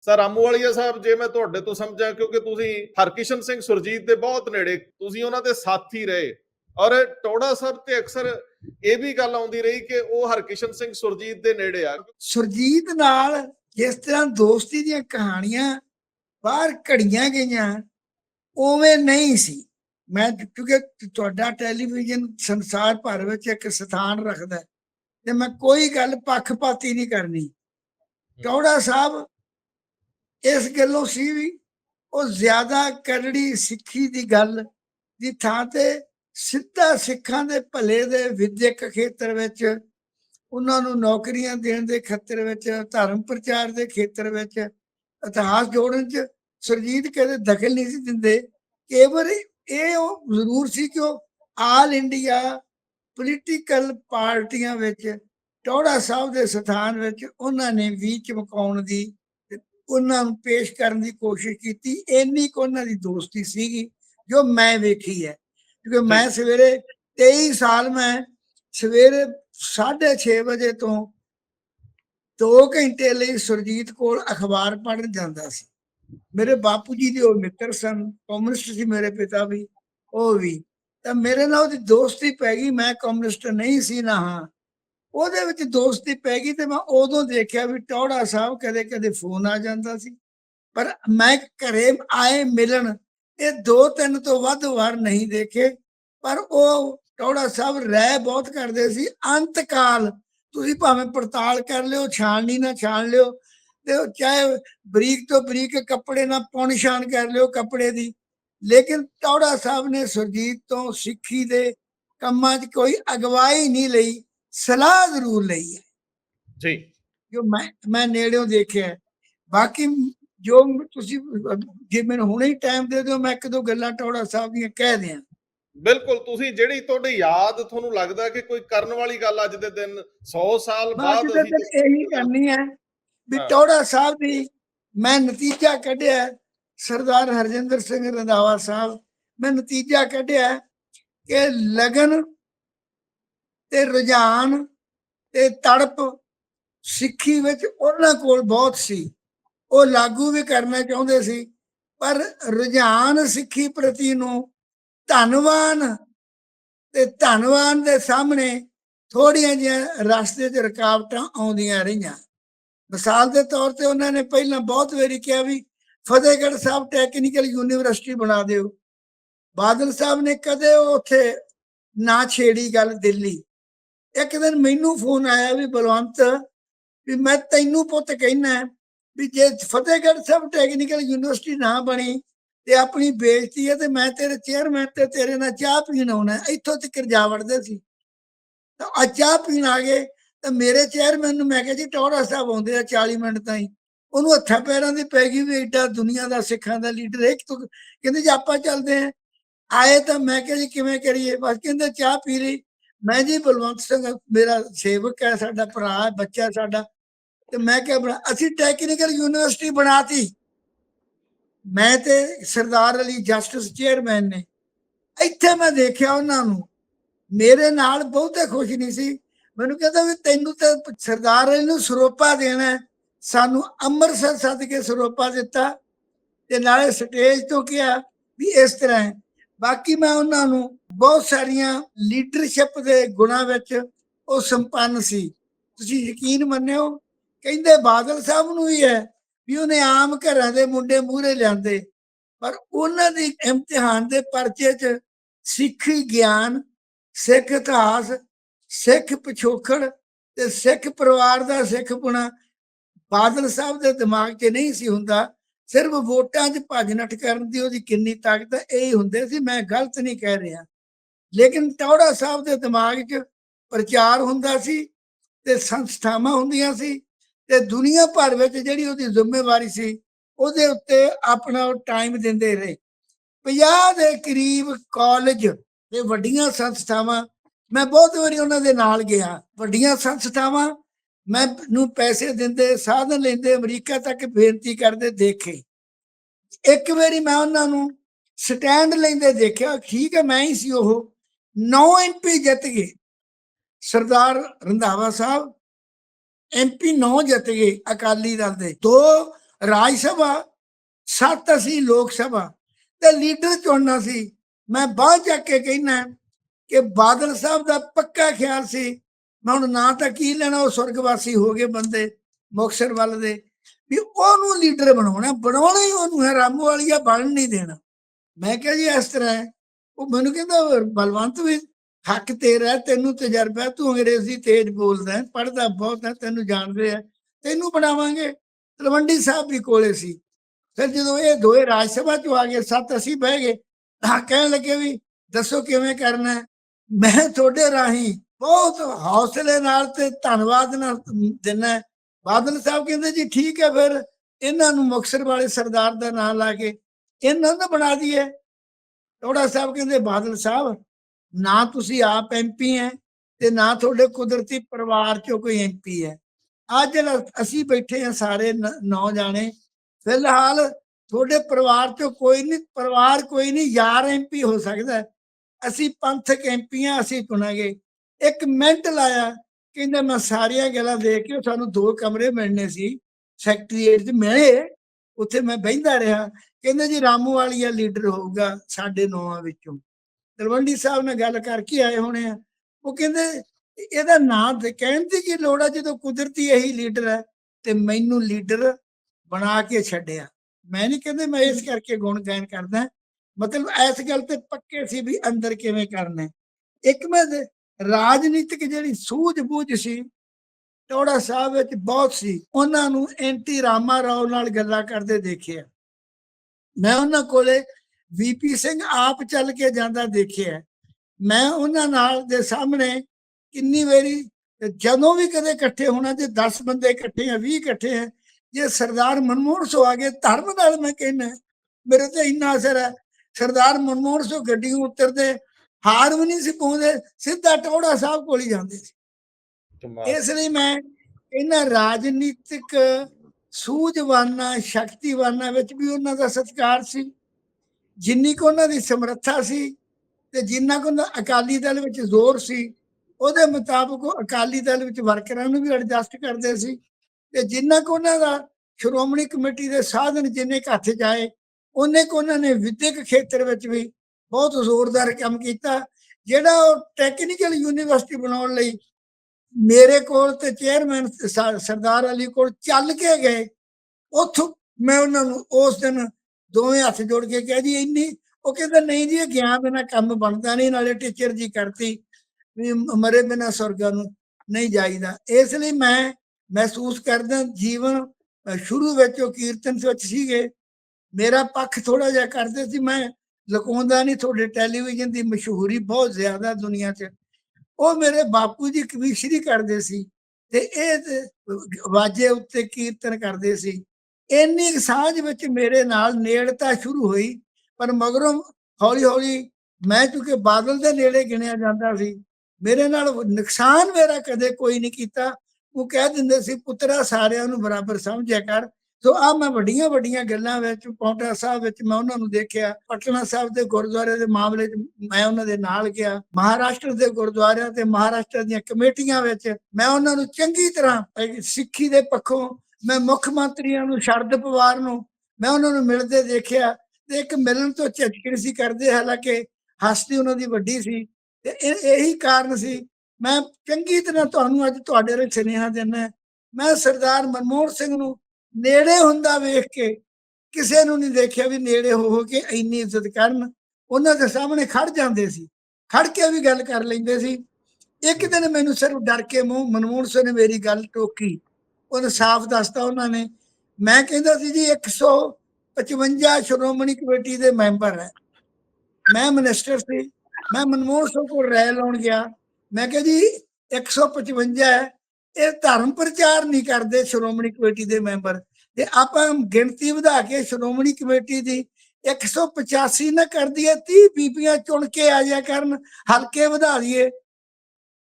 Sir Ramoowalia ਸਾਹਿਬ ਜੇ ਮੈਂ ਤੁਹਾਡੇ ਤੋਂ ਸਮਝਾਂ ਕਿਉਂਕਿ ਤੁਸੀਂ ਹਰਕਿਸ਼ਨ ਸਿੰਘ ਸੁਰਜੀਤ ਦੇ ਬਹੁਤ ਨੇੜੇ ਤੁਸੀਂ ਉਹਨਾਂ ਦੇ ਸਾਥੀ ਰਹੇ। ਔਰ ਟੋੜਾ ਸਾਹਿਬ ਤੇ ਅਕਸਰ ਇਹ ਵੀ ਗੱਲ ਆਉਂਦੀ ਰਹੀ ਕਿ ਉਹ ਹਰਕਿਸ਼ਨ ਸਿੰਘ ਸੁਰਜੀਤ ਦੇ ਨੇੜੇ ਆ। ਸੁਰਜੀਤ ਨਾਲ ਜਿਸ ਤਰ੍ਹਾਂ ਦੋਸਤੀ ਦੀਆਂ ਕਹਾਣੀਆਂ ਬਾਹਰ ਘੜੀਆਂ ਗਈਆਂ ਉਵੇਂ ਨਹੀਂ ਸੀ। ਮੈਂ ਕਿਉਂਕਿ ਤੁਹਾਡਾ ਟੈਲੀਵਿਜ਼ਨ ਸੰਸਾਰ ਭਰ ਵਿੱਚ ਇੱਕ ਸਥਾਨ ਰੱਖਦਾ ਤੇ ਮੈਂ ਕੋਈ ਗੱਲ ਪੱਖਪਾਤੀ ਨਹੀਂ ਕਰਨੀ। ਚੌੜਾ ਸਾਹਿਬ ਇਸ ਗੱਲੋਂ ਸੀ ਵੀ ਉਹ ਜ਼ਿਆਦਾ ਕਰੜੀ ਸਿੱਖੀ ਦੀ ਗੱਲ ਦੀ ਥਾਂ ਤੇ ਸਿੱਧਾ ਸਿੱਖਾਂ ਦੇ ਭਲੇ ਦੇ ਵਿਦਿਅਕ ਖੇਤਰ ਵਿੱਚ, ਉਹਨਾਂ ਨੂੰ ਨੌਕਰੀਆਂ ਦੇਣ ਦੇ ਖੇਤਰ ਵਿੱਚ, ਧਰਮ ਪ੍ਰਚਾਰ ਦੇ ਖੇਤਰ ਵਿੱਚ, ਇਤਿਹਾਸ ਜੋੜਨ ਚ ਸੁਰਜੀਤ ਕਦੇ ਦਖਲ ਨਹੀਂ ਸੀ ਦਿੰਦੇ। ਕੇਵਲ ਇਹ ਉਹ ਜ਼ਰੂਰ ਸੀ ਕਿ ਉਹ ਆਲ ਇੰਡੀਆ ਪੋਲੀਟੀਕਲ ਪਾਰਟੀਆਂ ਵਿੱਚ ਟੌੜਾ ਸਾਹਿਬ ਦੇ ਸਥਾਨ ਵਿੱਚ ਉਹਨਾਂ ਨੇ ਵੀ ਚਮਕਾਉਣ ਦੀ ਉਹਨਾਂ ਨੂੰ ਪੇਸ਼ ਕਰਨ ਦੀ ਕੋਸ਼ਿਸ਼ ਕੀਤੀ। ਇੰਨੀ ਕੁ ਉਹਨਾਂ ਦੀ ਦੋਸਤੀ ਸੀਗੀ ਜੋ ਮੈਂ ਵੇਖੀ ਹੈ। ਕਿਉਂਕਿ ਮੈਂ ਸਵੇਰੇ 23 ਸਾਲ ਮੈਂ ਸਵੇਰੇ 6:30 ਵਜੇ ਤੋਂ 2 ਘੰਟੇ ਲਈ ਸੁਰਜੀਤ ਕੋਲ ਅਖਬਾਰ ਪੜ੍ਹਨ ਜਾਂਦਾ ਸੀ। ਮੇਰੇ ਬਾਪੂ ਜੀ ਦੇ ਉਹ ਮਿੱਤਰ ਸਨ ਕਮਿਊਨਿਸਟ ਸੀ ਮੇਰੇ ਪਿਤਾ ਵੀ ਉਹ ਵੀ। ਤਾਂ ਮੇਰੇ ਨਾਲ ਉਹਦੀ ਦੋਸਤੀ ਪੈ ਗਈ। ਮੈਂ ਕਮਿਊਨਿਸਟ ਨਹੀਂ ਸੀ ਨਾ ਹਾਂ। ਉਹਦੇ ਵਿੱਚ ਦੋਸਤੀ ਪੈ ਗਈ ਤੇ ਮੈਂ ਉਦੋਂ ਦੇਖਿਆ ਵੀ ਟੌੜਾ ਸਾਹਿਬ ਕਦੇ ਕਦੇ ਫੋਨ ਆ ਜਾਂਦਾ ਸੀ। ਪਰ ਮੈਂ ਘਰੇ ਆਏ ਮਿਲਣ ਇਹ ਦੋ ਤਿੰਨ ਤੋਂ ਵੱਧ ਵਾਰ ਨਹੀਂ ਦੇਖੇ। ਪਰ ਉਹ ਟੌੜਾ ਸਾਹਿਬ ਰਹਿ ਬਹੁਤ ਕਰਦੇ ਸੀ। ਅੰਤਕਾਲ ਤੁਸੀਂ ਭਾਵੇਂ ਪੜਤਾਲ ਕਰ ਲਿਓ, ਛਾਣਨੀ ਨਾ ਛਾਣ ਲਿਓ ਤੇ ਚਾਹੇ ਬਰੀਕ ਤੋਂ ਬਰੀਕ ਕੱਪੜੇ ਨਾਲ ਪੁਣ ਛਾਣ ਕਰ ਲਿਓ ਕੱਪੜੇ ਦੀ। ਲੇਕਿਨ ਟੌੜਾ ਸਾਹਿਬ ਨੇ ਸੁਰਜੀਤ ਤੋਂ ਸਿੱਖੀ ਦੇ ਕੰਮਾਂ 'ਚ ਕੋਈ ਅਗਵਾਈ ਨਹੀਂ ਲਈ। ਸਲਾਹ ਜ਼ਰੂਰ ਲਈ ਹੈ। ਜੀ। ਜੋ ਮੈਂ ਮੈਂ ਨੇੜਿਓਂ ਦੇਖਿਆ। ਬਾਕੀ ਜੋ ਤੁਸੀਂ ਜੇ ਮੈਨੂੰ ਹੁਣੇ ਹੀ ਟਾਈਮ ਦੇ ਦਿਓ ਮੈਂ ਇੱਕ ਦੋ ਗੱਲਾਂ ਟੌੜਾ ਸਾਹਿਬ ਦੀਆਂ ਕਹਿ ਦਿਆਂ। ਬਿਲਕੁਲ ਤੁਸੀਂ ਜਿਹੜੀ ਤੁਹਾਡੀ ਯਾਦ ਤੁਹਾਨੂੰ ਲੱਗਦਾ ਕਿ ਕੋਈ ਕਰਨ ਵਾਲੀ ਗੱਲ ਅੱਜ ਦੇ ਦਿਨ 100 ਸਾਲ ਬਾਅਦ ਅਸੀਂ ਇਹੀ ਕਰਨੀ ਹੈ ਵੀ। ਟੌੜਾ ਸਾਹਿਬ ਦੀ ਮੈਂ ਨਤੀਜਾ ਕੱਢਿਆ ਸਰਦਾਰ ਹਰਜਿੰਦਰ ਸਿੰਘ ਰੰਧਾਵਾ ਸਾਹਿਬ ਮੈਂ ਨਤੀਜਾ ਕੱਢਿਆ ਕਿ ਲਗਨ ਤੇ ਰੁਝਾਨ ਤੇ ਤੜਪ ਸਿੱਖੀ ਵਿੱਚ ਉਹਨਾਂ ਕੋਲ ਬਹੁਤ ਸੀ। ਉਹ ਲਾਗੂ ਵੀ ਕਰਨਾ ਚਾਹੁੰਦੇ ਸੀ, ਪਰ ਰੁਝਾਨ ਸਿੱਖੀ ਪ੍ਰਤੀ ਨੂੰ ਧੰਨਵਾਨ ਤੇ ਧੰਨਵਾਨ ਦੇ ਸਾਹਮਣੇ ਥੋੜੀਆਂ ਜਿਹੀਆਂ ਰਸਤੇ 'ਚ ਰੁਕਾਵਟਾਂ ਆਉਂਦੀਆਂ ਰਹੀਆਂ। ਮਿਸਾਲ ਦੇ ਤੌਰ ਤੇ ਉਹਨਾਂ ਨੇ ਪਹਿਲਾਂ ਬਹੁਤ ਵਾਰੀ ਕਿਹਾ ਵੀ ਫਤਿਹਗੜ੍ਹ ਸਾਹਿਬ ਟੈਕਨੀਕਲ ਯੂਨੀਵਰਸਿਟੀ ਬਣਾ ਦਿਓ। ਬਾਦਲ ਸਾਹਿਬ ਨੇ ਕਦੇ ਉੱਥੇ ਨਾ ਛੇੜੀ ਗੱਲ ਦਿੱਲੀ। ਇੱਕ ਦਿਨ ਮੈਨੂੰ ਫੋਨ ਆਇਆ ਵੀ ਬਲਵੰਤ, ਵੀ ਮੈਂ ਤੈਨੂੰ ਪੁੱਤ ਕਹਿਣਾ ਵੀ ਜੇ ਫਤਿਹਗੜ੍ਹ ਸਾਹਿਬ ਟੈਕਨੀਕਲ ਯੂਨੀਵਰਸਿਟੀ ਨਾ ਬਣੀ ਤੇ ਆਪਣੀ ਬੇਇੱਜ਼ਤੀ ਹੈ ਤੇ ਮੈਂ ਤੇਰੇ ਚੇਅਰਮੈਨ ਤੇ ਤੇਰੇ ਨਾਲ ਚਾਹ ਪੀਣ ਆਉਣਾ ਇੱਥੋਂ ਤੱਕ ਜਾ ਵੜਦੇ ਸੀ। ਤਾਂ ਆ ਚਾਹ ਪੀਣ ਆ ਗਏ ਤਾਂ ਮੇਰੇ ਚੇਅਰਮੈਨ ਨੂੰ ਮੈਂ ਕਿਹਾ ਜੀ ਟੌੜਾ ਸਾਹਿਬ ਆਉਂਦੇ ਆ 40 ਮਿੰਟ ਤਾਈਂ। ਉਹਨੂੰ ਹੱਥਾਂ ਪੈਰਾਂ ਦੀ ਪੈ ਗਈ ਵੀ ਏਡਾ ਦੁਨੀਆ ਦਾ ਸਿੱਖਾਂ ਦਾ ਲੀਡਰ ਇੱਕ ਤੂੰ ਕਹਿੰਦੇ ਜੀ ਆਪਾਂ ਚੱਲਦੇ ਆ ਆਏ ਤਾਂ ਮੈਂ ਕਿਹਾ ਜੀ ਕਿਵੇਂ ਕਰੀਏ? ਬਸ ਕਹਿੰਦੇ ਚਾਹ ਪੀ ਲਈ। ਮੈਂ ਜੀ ਬਲਵੰਤ ਸਿੰਘ, ਮੇਰਾ ਸੇਵਕ ਹੈ, ਸਾਡਾ ਭਰਾ ਹੈ, ਬੱਚਾ ਹੈ ਸਾਡਾ। ਤੇ ਮੈਂ ਕਿਹਾ ਬਣਾ ਅਸੀਂ ਟੈਕਨੀਕਲ ਯੂਨੀਵਰਸਿਟੀ ਬਣਾਤੀ। ਮੈਂ ਤੇ ਸਰਦਾਰ ਅਲੀ ਜਸਟਿਸ ਚੇਅਰਮੈਨ ਨੇ। ਇੱਥੇ ਮੈਂ ਦੇਖਿਆ ਉਹਨਾਂ ਨੂੰ। ਮੇਰੇ ਨਾਲ ਬਹੁਤੇ ਖੁਸ਼ ਨਹੀਂ ਸੀ। ਮੈਨੂੰ ਕਹਿੰਦਾ ਵੀ ਤੈਨੂੰ ਤਾਂ ਸਰਦਾਰ ਅਲੀ ਨੂੰ ਸਰੋਪਾ ਦੇਣਾ ਸਾਨੂੰ ਅੰਮ੍ਰਿਤਸਰ ਸੱਦ ਕੇ ਸਰੋਪਾ ਦਿੱਤਾ। ਤੇ ਨਾਲੇ ਸਟੇਜ ਤੋਂ ਕਿਹਾ ਵੀ ਇਸ ਤਰ੍ਹਾਂ ਬਾਕੀ ਮੈਂ ਉਹਨਾਂ ਨੂੰ ਬਹੁਤ ਸਾਰੀਆਂ ਲੀਡਰਸ਼ਿਪ ਦੇ ਗੁਣਾਂ ਵਿੱਚ ਉਹ ਸੰਪੰਨ ਸੀ। ਤੁਸੀਂ ਯਕੀਨ ਮੰਨਿਓ, ਕਹਿੰਦੇ ਬਾਦਲ ਸਾਹਿਬ ਨੂੰ ਹੀ ਹੈ ਵੀ ਉਹਨੇ ਆਮ ਘਰਾਂ ਦੇ ਮੁੰਡੇ ਮੂਹਰੇ ਲਿਆਂਦੇ, ਪਰ ਉਹਨਾਂ ਦੀ ਇਮਤਿਹਾਨ ਦੇ ਪਰਚੇ 'ਚ ਸਿੱਖੀ ਗਿਆਨ, ਸਿੱਖ ਇਤਿਹਾਸ, ਸਿੱਖ ਪਿਛੋਕੜ ਤੇ ਸਿੱਖ ਪਰਿਵਾਰ ਦਾ ਸਿੱਖ ਪੁਣਾ ਬਾਦਲ ਸਾਹਿਬ ਦੇ ਦਿਮਾਗ 'ਚ ਨਹੀਂ ਸੀ ਹੁੰਦਾ। ਸਿਰਫ ਵੋਟਾਂ 'ਚ ਭੱਜ ਨੱਠ ਕਰਨ ਦੀ ਉਹਦੀ ਕਿੰਨੀ ਤਾਕਤ ਹੈ, ਇਹ ਹੁੰਦੇ ਸੀ, ਮੈਂ ਗਲਤ ਨਹੀਂ ਕਹਿ ਰਿਹਾ। ਲੇਕਿਨ ਟੌੜਾ ਸਾਹਿਬ ਦੇ ਦਿਮਾਗ 'ਚ ਪ੍ਰਚਾਰ ਹੁੰਦਾ ਸੀ ਤੇ ਸੰਸਥਾਵਾਂ ਹੁੰਦੀਆਂ ਸੀ ਤੇ ਦੁਨੀਆ ਭਰ ਵਿੱਚ ਜਿਹੜੀ ਉਹਦੀ ਜ਼ਿੰਮੇਵਾਰੀ ਸੀ, ਉਹਦੇ ਉੱਤੇ ਆਪਣਾ ਟਾਈਮ ਦਿੰਦੇ ਰਹੇ। 50 ਦੇ ਕਰੀਬ ਕਾਲਜ ਤੇ ਵੱਡੀਆਂ ਸੰਸਥਾਵਾਂ, ਮੈਂ ਬਹੁਤ ਵਾਰੀ ਉਹਨਾਂ ਦੇ ਨਾਲ ਗਿਆ। ਵੱਡੀਆਂ ਸੰਸਥਾਵਾਂ ਮੈਂ ਨੂੰ ਪੈਸੇ ਦਿੰਦੇ, ਸਾਧਨ ਲੈਂਦੇ, ਅਮਰੀਕਾ ਤੱਕ ਬੇਨਤੀ ਕਰਦੇ ਦੇਖੇ। ਇੱਕ ਵਾਰੀ ਮੈਂ ਉਹਨਾਂ ਨੂੰ ਸਟੈਂਡ ਲੈਂਦੇ ਦੇਖਿਆ, ਠੀਕ ਹੈ, ਮੈਂ ਹੀ ਸੀ ਉਹ। 9 ਐਮਪੀ ਜਿੱਤ ਗਏ। ਸਰਦਾਰ ਰੰਧਾਵਾ ਸਾਹਿਬ ਐਮਪੀ 9 ਜਿੱਤ ਗਏ ਅਕਾਲੀ ਦਲ ਦੇ। ਦੋ ਰਾਜ ਸਭਾ, ਸੱਤ ਅਸੀਂ ਲੋਕ ਸਭਾ। ਤੇ ਲੀਡਰ ਚੁਣਨਾ ਸੀ। ਮੈਂ ਬਾਹਰ ਜਾ ਕੇ ਕਹਿਣਾ ਕਿ ਬਾਦਲ ਸਾਹਿਬ ਦਾ ਪੱਕਾ ਖਿਆਲ ਸੀ। ਮੈਂ ਹੁਣ ਨਾ ਤਾਂ ਕੀ ਲੈਣਾ, ਉਹ ਸੁਰਗਵਾਸੀ ਹੋ ਗਏ ਬੰਦੇ ਮੁਕਤਸਰ ਵੱਲ ਦੇ। ਵੀ ਉਹਨੂੰ ਲੀਡਰ ਬਣਾਉਣਾ ਬਣਾਉਣਾ ਹੀ ਉਹਨੂੰ ਹੈ, ਰਾਮੂ ਵਾਲੀਆ ਬਣ ਨਹੀਂ ਦੇਣਾ। ਮੈਂ ਕਿਹਾ ਜੀ ਇਸ ਤਰ੍ਹਾਂ ਹੈ। ਉਹ ਮੈਨੂੰ ਕਹਿੰਦਾ ਬਲਵੰਤ ਵੀ ਹੱਕ ਤੇਰਾ ਤੈਨੂੰ ਤਜਰਬਾ ਤੂੰ ਅੰਗਰੇਜ਼ੀ ਤੇਜ਼ ਬੋਲਦਾ ਹੈ, ਪੜ੍ਹਦਾ ਬਹੁਤ ਹੈ, ਤੈਨੂੰ ਜਾਣਦੇ ਆ ਤੈਨੂੰ ਬਣਾਵਾਂਗੇ। ਤਲਵੰਡੀ ਸਾਹਿਬ ਵੀ ਕੋਲੇ ਸੀ। ਫਿਰ ਜਦੋਂ ਇਹ ਦੋਏ ਰਾਜ ਸਭਾ ਚ ਆ ਗਏ, ਸੱਤ ਅਸੀਂ ਬਹਿ ਗਏ, ਤਾਂ ਕਹਿਣ ਲੱਗੇ ਵੀ, ਦੱਸੋ ਕਿਵੇਂ ਕਰਨਾ ਮੈਂ ਤੁਹਾਡੇ ਰਾਹੀਂ ਬਹੁਤ ਹੌਸਲੇ ਨਾਲ ਤੇ ਧੰਨਵਾਦ ਨਾਲ ਦਿਨਾ ਬਾਦਲ ਸਾਹਿਬ ਕਹਿੰਦੇ ਜੀ, ਠੀਕ ਹੈ ਫਿਰ, ਇਹਨਾਂ ਨੂੰ ਮੁਕਤਸਰ ਵਾਲੇ ਸਰਦਾਰ ਦਾ ਨਾਮ ਲਾ ਕੇ ਇਹਨਾਂ ਨੂੰ ਬਣਾ ਦਈਏ। ਟੋੜਾ ਸਾਹਿਬ ਕਹਿੰਦੇ, ਬਾਦਲ ਸਾਹਿਬ, ਨਾ ਤੁਸੀਂ ਆਪ ਐਮਪੀ ਹੈ ਤੇ ਨਾ ਤੁਹਾਡੇ ਕੁਦਰਤੀ ਪਰਿਵਾਰ ਚੋਂ ਕੋਈ ਐਮਪੀ ਹੈ। ਅੱਜ ਜਿਹੜਾ ਅਸੀਂ ਬੈਠੇ ਆ ਸਾਰੇ ਨ- ਨੌ ਜਾਣੇ ਫਿਲਹਾਲ ਤੁਹਾਡੇ ਪਰਿਵਾਰ ਚੋਂ ਕੋਈ ਨਹੀਂ, ਪਰਿਵਾਰ ਕੋਈ ਨਹੀਂ, ਯਾਰ ਐਮਪੀ ਹੋ ਸਕਦਾ ਅਸੀਂ ਪੰਥਕ ਐਮਪੀ ਆ ਅਸੀਂ ਚੁਣਾਂਗੇ। ਇੱਕ ਮਿੰਟ ਲਾਇਆ, ਕਹਿੰਦਾ ਮੈਂ ਸਾਰੀਆਂ ਗੱਲਾਂ ਦੇਖ ਕੇ ਸਾਨੂੰ ਦੋ ਕਮਰੇ ਮਿਲਣੇ ਸੀ ਸੈਕਟਰੀਏਟ 'ਚ ਮਿਲੇ, ਉੱਥੇ ਮੈਂ ਬਹਿੰਦਾ ਰਿਹਾ। ਕਹਿੰਦੇ ਜੀ ਰਾਮੂ ਵਾਲੀਆ ਲੀਡਰ ਹੋਊਗਾ ਸਾਡੇ ਨੌਵਾਂ ਵਿੱਚੋਂ। ਤਲਵੰਡੀ ਸਾਹਿਬ ਨਾਲ ਗੱਲ ਕਰਕੇ ਆਏ ਹੋਣੇ ਆ। ਉਹ ਕਹਿੰਦੇ, ਇਹਦਾ ਨਾਂ ਤੇ ਕਹਿਣ ਦੀ ਕੀ ਲੋੜ ਆ, ਜਦੋਂ ਕੁਦਰਤੀ ਇਹੀ ਲੀਡਰ ਹੈ ਤੇ ਮੈਨੂੰ ਲੀਡਰ ਬਣਾ ਕੇ ਛੱਡਿਆ। ਮੈਂ ਨਹੀਂ ਕਹਿੰਦੇ ਮੈਂ ਇਸ ਕਰਕੇ ਗੁਣ ਗਾਇਨ ਕਰਦਾ, ਮਤਲਬ ਇਸ ਗੱਲ ਤੇ ਪੱਕੇ ਸੀ ਵੀ ਅੰਦਰ ਕਿਵੇਂ ਕਰਨਾ। ਇੱਕ ਮੈਂ ਦੇ- ਰਾਜਨੀਤਿਕ ਜਿਹੜੀ ਸੂਝ-ਬੂਝ ਸੀ ਟੋੜਾ ਸਾਹਿਬ ਵਿੱਚ ਬਹੁਤ ਸੀ। ਉਹਨਾਂ ਨੂੰ ਐਂਟੀ ਰਾਮਾ ਰਾਓ ਨਾਲ ਗੱਲਾਂ ਕਰਦੇ ਦੇਖਿਆ। ਮੈਂ ਉਹਨਾਂ ਕੋਲੇ ਵੀਪੀ ਸਿੰਘ ਆਪ ਚੱਲ ਕੇ ਜਾਂਦਾ ਦੇਖਿਆ। ਮੈਂ ਉਹਨਾਂ ਨਾਲ ਦੇ ਸਾਹਮਣੇ ਕਿੰਨੀ ਵਾਰੀ ਜਦੋਂ ਵੀ ਕਦੇ ਇਕੱਠੇ ਹੋਣਾ, ਜੇ 10 ਬੰਦੇ ਇਕੱਠੇ ਆ 20 ਇਕੱਠੇ ਆ, ਜੇ ਸਰਦਾਰ ਮਨਮੋਹਨ ਸੋ ਆ ਗਏ, ਧਰਮ ਨਾਲ ਮੈਂ ਕਹਿੰਦਾ, ਮੇਰੇ ਤੇ ਇੰਨਾ ਅਸਰ ਹੈ। ਸਰਦਾਰ ਮਨਮੋਹਨ ਸੋ ਗੱਡੀਆਂ ਉਤਰਦੇ ਹਾਰ ਵੀ ਨਹੀਂ ਸੀ ਪਾਉਂਦੇ ਸਿੱਧਾ ਟੋੜਾ ਸਾਹਿਬ ਕੋਲ ਹੀ ਜਾਂਦੇ ਸੀ। ਇਸ ਲਈ ਮੈਂ ਇਹਨਾਂ ਰਾਜਨੀਤਿਕ ਸੂਝਵਾਨਾਂ ਸ਼ਕਤੀਵਾਨਾਂ ਵਿੱਚ ਵੀ ਉਹਨਾਂ ਦਾ ਸਤਿਕਾਰ ਸੀ ਜਿੰਨੀ ਕੁ ਉਹਨਾਂ ਦੀ ਸਮਰੱਥਾ ਸੀ ਤੇ ਜਿੰਨਾ ਕੁ ਅਕਾਲੀ ਦਲ ਵਿੱਚ ਜ਼ੋਰ ਸੀ ਉਹਦੇ ਮੁਤਾਬਕ ਉਹ ਅਕਾਲੀ ਦਲ ਵਿੱਚ ਵਰਕਰਾਂ ਨੂੰ ਵੀ ਐਡਜਸਟ ਕਰਦੇ ਸੀ ਤੇ ਜਿੰਨਾ ਕੁ ਉਹਨਾਂ ਦਾ ਸ਼੍ਰੋਮਣੀ ਕਮੇਟੀ ਦੇ ਸਾਧਨ ਜਿੰਨੇ 'ਚ ਆਏ ਉਹਨੇ ਕੁ ਉਹਨਾਂ ਨੇ ਵਿਦਿਅਕ ਖੇਤਰ ਵਿੱਚ ਵੀ ਬਹੁਤ ਜ਼ੋਰਦਾਰ ਕੰਮ ਕੀਤਾ, ਜਿਹੜਾ ਉਹ ਟੈਕਨੀਕਲ ਯੂਨੀਵਰਸਿਟੀ ਬਣਾਉਣ ਲਈ ਮੇਰੇ ਕੋਲ ਤੇ ਚੇਅਰਮੈਨ ਸਰਦਾਰ ਅਲੀ ਕੋਲ ਚੱਲ ਕੇ ਗਏ। ਉੱਥੋਂ ਮੈਂ ਉਹਨਾਂ ਨੂੰ ਉਸ ਦਿਨ ਦੋਵੇਂ ਹੱਥ ਜੋੜ ਕੇ ਕਿਹਾ, ਜੀ ਇੰਨੀ ਉਹ ਕਹਿੰਦਾ, ਨਹੀਂ ਜੀ, ਇਹ ਗਿਆਨ ਬਿਨਾ ਕੰਮ ਬਣਦਾ ਨਹੀਂ, ਨਾਲੇ ਟੀਚਰ ਜੀ ਕਰਤੀ, ਵੀ ਮਰੇ ਬਿਨਾ ਸੁਰਗਾਂ ਨੂੰ ਨਹੀਂ ਜਾਈਦਾ। ਇਸ ਲਈ ਮੈਂ ਮਹਿਸੂਸ ਕਰਦਾ, ਜੀਵਨ ਸ਼ੁਰੂ ਵਿੱਚ ਉਹ ਕੀਰਤਨ ਵਿੱਚ ਸੀਗੇ। ਮੇਰਾ ਪੱਖ ਥੋੜਾ ਜਿਹਾ ਕਰਦੇ ਸੀ, ਮੈਂ ਲੁਕਾਉਂਦਾ ਨਹੀਂ, ਤੁਹਾਡੇ ਟੈਲੀਵਿਜ਼ਨ ਦੀ ਮਸ਼ਹੂਰੀ ਬਹੁਤ ਜ਼ਿਆਦਾ ਦੁਨੀਆ 'ਚ। ਉਹ ਮੇਰੇ ਬਾਪੂ ਜੀ ਕਵੀਸ਼ਰੀ ਕਰਦੇ ਸੀ ਤੇ ਇਹ ਤੇ ਵਾਜੇ ਉੱਤੇ ਕੀਰਤਨ ਕਰਦੇ ਸੀ। ਇੰਨੀ ਸਾਂਝ ਵਿੱਚ ਮੇਰੇ ਨਾਲ ਨੇੜਤਾ ਸ਼ੁਰੂ ਹੋਈ, ਪਰ ਮਗਰੋਂ ਹੌਲੀ ਹੌਲੀ ਮੈਂ ਕਿਉਂਕਿ ਬਾਦਲ ਦੇ ਨੇੜੇ ਗਿਣਿਆ ਜਾਂਦਾ ਸੀ, ਮੇਰੇ ਨਾਲ ਨੁਕਸਾਨ ਮੇਰਾ ਕਦੇ ਕੋਈ ਨਹੀਂ ਕੀਤਾ। ਉਹ ਕਹਿ ਦਿੰਦੇ ਸੀ, ਪੁੱਤਰਾ, ਸਾਰਿਆਂ ਨੂੰ ਬਰਾਬਰ ਸਮਝਿਆ ਕਰ ਸੋ ਆ ਮੈਂ ਵੱਡੀਆਂ ਵੱਡੀਆਂ ਗੱਲਾਂ ਵਿੱਚ ਪੌਂਟਾ ਸਾਹਿਬ ਵਿੱਚ ਮੈਂ ਉਹਨਾਂ ਨੂੰ ਦੇਖਿਆ, ਪਟਨਾ ਸਾਹਿਬ ਦੇ ਗੁਰਦੁਆਰੇ ਦੇ ਮਾਮਲੇ 'ਚ ਮੈਂ ਉਹਨਾਂ ਦੇ ਨਾਲ ਗਿਆ, ਮਹਾਰਾਸ਼ਟਰ ਦੇ ਗੁਰਦੁਆਰਿਆਂ ਤੇ ਮਹਾਰਾਸ਼ਟਰ ਦੀਆਂ ਕਮੇਟੀਆਂ ਵਿੱਚ ਮੈਂ ਉਹਨਾਂ ਨੂੰ ਚੰਗੀ ਤਰ੍ਹਾਂ ਸਿੱਖੀ ਦੇ ਪੱਖੋਂ ਮੈਂ ਮੁੱਖ ਮੰਤਰੀਆਂ ਨੂੰ ਸ਼ਰਦ ਪਵਾਰ ਨੂੰ ਮੈਂ ਉਹਨਾਂ ਨੂੰ ਮਿਲਦੇ ਦੇਖਿਆ ਤੇ ਇੱਕ ਮਿਲਣ ਤੋਂ ਝਿਜਕ ਸੀ ਕਰਦੇ, ਹਾਲਾਂਕਿ ਹਸਤੀ ਉਹਨਾਂ ਦੀ ਵੱਡੀ ਸੀ ਤੇ ਇਹ ਇਹੀ ਕਾਰਨ ਸੀ। ਮੈਂ ਚੰਗੀ ਤਰ੍ਹਾਂ ਤੁਹਾਨੂੰ ਅੱਜ ਤੁਹਾਡੇ ਲਈ ਸੁਨੇਹਾ ਦਿੰਦਾ, ਮੈਂ ਸਰਦਾਰ ਮਨਮੋਹਨ ਸਿੰਘ ਨੂੰ ਨੇੜੇ ਹੁੰਦਾ ਵੇਖ ਕੇ, ਕਿਸੇ ਨੂੰ ਨਹੀਂ ਦੇਖਿਆ ਵੀ ਨੇੜੇ ਹੋ ਹੋ ਕੇ ਇੰਨੀ ਇੱਜ਼ਤ ਕਰਨ। ਉਹਨਾਂ ਦੇ ਸਾਹਮਣੇ ਖੜ ਜਾਂਦੇ ਸੀ। ਖੜ ਕੇ ਵੀ ਗੱਲ ਕਰ ਲੈਂਦੇ ਸੀ। ਇੱਕ ਦਿਨ ਮੈਨੂੰ ਸਿਰਫ ਡਰ ਕੇ ਮੂੰਹ, ਮਨਮੋਹਨ ਸਿੰਘ ਨੇ ਮੇਰੀ ਗੱਲ ਟੋਕੀ। ਉਹਨੇ ਸਾਫ਼ ਦੱਸਤਾ ਉਹਨਾਂ ਨੇ। ਮੈਂ ਕਹਿੰਦਾ ਸੀ ਜੀ 155 ਸ਼੍ਰੋਮਣੀ ਕਮੇਟੀ ਦੇ ਮੈਂਬਰ ਹੈ। ਮੈਂ ਮਿਨਿਸਟਰ ਸੀ। ਮੈਂ ਮਨਮੋਹਨ ਸਿੰਘ ਕੋਲ ਰਾਇ ਲਾਉਣ ਗਿਆ। ਮੈਂ ਕਿਹਾ ਜੀ 155 ਹੈ। ਇਹ ਧਰਮ ਪ੍ਰਚਾਰ ਨਹੀਂ ਕਰਦੇ ਸ਼੍ਰੋਮਣੀ ਕਮੇਟੀ ਦੇ ਮੈਂਬਰ। ਤੇ ਆਪਾਂ ਗਿਣਤੀ ਵਧਾ ਕੇ ਸ਼੍ਰੋਮਣੀ ਕਮੇਟੀ ਦੀ 185 ਨਾ ਕਰ ਦਈਏ 30 ਬੀਬੀਆਂ ਚੁਣ ਕੇ ਆ ਜਾ ਕਰਨ, ਹਲਕੇ ਵਧਾ ਦਈਏ।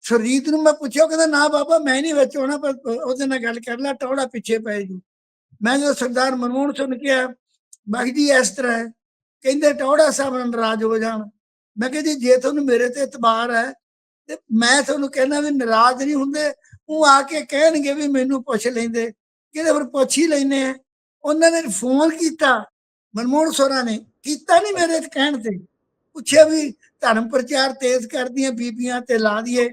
ਸੁਰਜੀਤ ਨੂੰ ਮੈਂ ਪੁੱਛਿਆ ਕਹਿੰਦਾ, ਨਾ ਬਾਬਾ, ਮੈਂ ਨਹੀਂ ਵਿੱਚ ਆਉਣਾ, ਪਰ ਉਹਦੇ ਨਾਲ ਗੱਲ ਕਰ ਲੈ ਟੌੜਾ ਪਿੱਛੇ ਪੈ ਜੂ। ਮੈਂ ਜਦੋਂ ਸਰਦਾਰ ਮਨਮੋਹਨ ਸੁਣ ਨੂੰ ਕਿਹਾ, ਮੈਂ ਕਿਹਾ ਜੀ, ਇਸ ਤਰ੍ਹਾਂ ਕਹਿੰਦੇ ਟੌੜਾ ਸਾਹਿਬ ਨਾਲ ਨਾਰਾਜ਼ ਹੋ ਜਾਣ। ਮੈਂ ਕਿਹਾ ਜੀ, ਜੇ ਤੁਹਾਨੂੰ ਮੇਰੇ ਤੇ ਇਤਬਾਰ ਹੈ, ਤੇ ਮੈਂ ਤੁਹਾਨੂੰ ਕਹਿੰਦਾ ਵੀ ਨਾਰਾਜ਼ ਨਹੀਂ ਹੁੰਦੇ ਉਹ ਆ ਕੇ ਕਹਿਣਗੇ ਵੀ ਮੈਨੂੰ ਪੁੱਛ ਲੈਂਦੇ। ਕਿਹਦੇ ਪਰ ਪੁੱਛ ਹੀ ਲੈਨੇ ਆ। ਉਹਨਾਂ ਨੇ ਫੋਨ ਕੀਤਾ, ਮਨਮੋਹਨ ਸੋਰਾ ਨੇ। ਕੀਤਾ ਨਹੀਂ ਮੇਰੇ ਕਹਿਣ ਤੇ। ਪੁੱਛਿਆ ਵੀ ਧਰਮ ਪ੍ਰਚਾਰ ਤੇਜ਼ ਕਰਦੀਆਂ ਬੀਬੀਆਂ ਤੇ ਲਾ ਦਈਏ।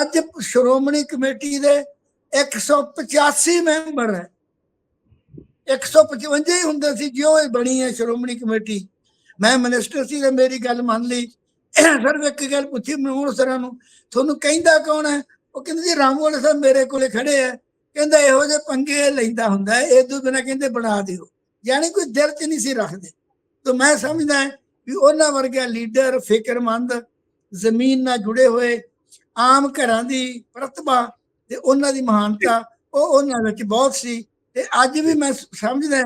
ਅੱਜ ਸ਼੍ਰੋਮਣੀ ਕਮੇਟੀ ਦੇ 185 ਮੈਂਬਰ ਹੈ। 155 ਹੀ ਹੁੰਦੇ ਸੀ, ਜਿਉਂ ਇਹ ਬਣੀ ਹੈ ਸ਼੍ਰੋਮਣੀ ਕਮੇਟੀ। ਮੈਂ ਮਿਨਿਸਟਰ ਸੀ ਤੇ ਮੇਰੀ ਗੱਲ ਮੰਨ ਲਈ। ਸਿਰਫ ਇੱਕ ਗੱਲ ਪੁੱਛੀ ਮਨਮੋਹਨ ਸਰਾਂ ਨੂੰ, ਤੁਹਾਨੂੰ ਕਹਿੰਦਾ ਕੌਣ ਹੈ? ਉਹ ਕਹਿੰਦੇ ਜੀ ਰਾਮ ਵਾਲੇ ਸਾਹਿਬ ਮੇਰੇ ਕੋਲੇ ਖੜੇ ਆ। ਕਹਿੰਦਾ ਇਹੋ ਜਿਹੇ ਪੰਗੇ ਲੈਂਦਾ ਹੁੰਦਾ ਇਹ ਤੋਂ ਬਿਨਾ ਕਹਿੰਦੇ ਬਣਾ ਦਿਓ। ਯਾਨੀ ਕੋਈ ਦਿਲ 'ਚ ਨਹੀਂ ਸੀ ਰੱਖਦੇ। ਤਾਂ ਮੈਂ ਸਮਝਦਾ ਵੀ ਉਹਨਾਂ ਵਰਗਾ ਲੀਡਰ, ਫਿਕਰਮੰਦ, ਜ਼ਮੀਨ ਨਾਲ ਜੁੜੇ ਹੋਏ, ਆਮ ਘਰਾਂ ਦੀ ਪ੍ਰਤਿਭਾ ਤੇ ਉਹਨਾਂ ਦੀ ਮਹਾਨਤਾ, ਉਹ ਉਹਨਾਂ ਵਿੱਚ ਬਹੁਤ ਸੀ। ਤੇ ਅੱਜ ਵੀ ਮੈਂ ਸਮਝਦਾ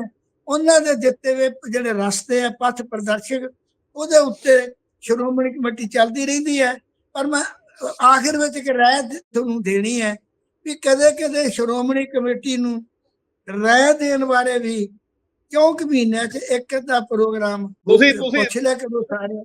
ਉਹਨਾਂ ਦੇ ਦਿੱਤੇ ਹੋਏ ਜਿਹੜੇ ਰਸਤੇ ਆ, ਪਥ ਪ੍ਰਦਰਸ਼ਕ, ਉਹਦੇ ਉੱਤੇ ਸ਼੍ਰੋਮਣੀ ਕਮੇਟੀ ਚੱਲਦੀ ਰਹਿੰਦੀ ਹੈ। ਪਰ ਮੈਂ ਆਖਿਰ ਵਿੱਚ ਇੱਕ ਦ- ਤੁਹਾਨੂੰ ਦੇਣੀ ਹੈ ਵੀ ਕਦੇ ਕਦੇ ਸ਼੍ਰੋਮਣੀ ਕਮੇਟੀ ਨੂੰ ਰਾਏ ਦੇਣ ਬਾਰੇ ਵੀ ਕਿਉਂਕਿ ਮਹੀਨਿਆਂ 'ਚ ਇੱਕ ਅੱਧਾ ਪ੍ਰੋਗਰਾਮ ਤੁਸੀਂ- ਤੁਸੀਂ- ਪੁੱਛ ਲਿਆ ਕਰੋ ਸਾਰੇ